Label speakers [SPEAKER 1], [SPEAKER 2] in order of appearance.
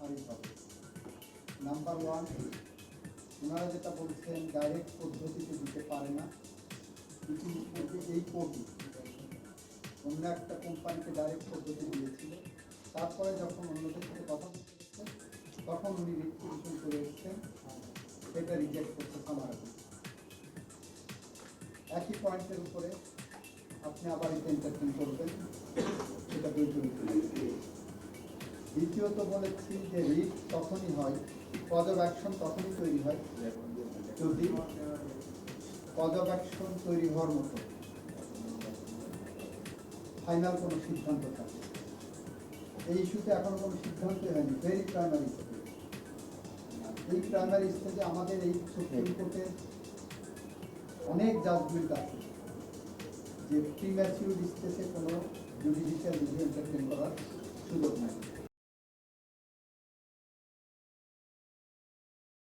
[SPEAKER 1] খারিজ হবে number one ওনারা যেটা বলছেন ডাইরেক্ট পদ্ধতিতে দিতে পারে না। ইতিমধ্যে এই কোর্টই অন্য একটা কোম্পানিকে ডাইরেক্ট পদ্ধতি দিয়েছিল। তারপরে যখন অন্যদের সাথে কথা বলতে এসেছেন, তখন উনি রিকুয়েশন করে এসেছেন। সেটা রিজেক্ট করতে আমার একই পয়েন্টের উপরে আপনি আবার এটা এন্টারটেন করবেন। সেটা বৈতরিক দ্বিতীয়ত বলেছি যে রিট তখনই হয় কজ অ্যাকশন তখনই তৈরি হয়। যদি কজ অ্যাকশন তৈরি হওয়ার মতো ফাইনাল কোনো সিদ্ধান্ত থাকে। এই ইস্যুতে এখনও কোনো সিদ্ধান্তই হয়নি ভেরি প্রাইমারি এই প্রাইমারি স্টেজে আমাদের এই সুপ্রিম কোর্টের অনেক জাজমেন্ট আছে, যে প্রিম্যাচিউর স্টেজে কোনো জুডিশিয়াল এন্টারটেন করার সুযোগ নাই।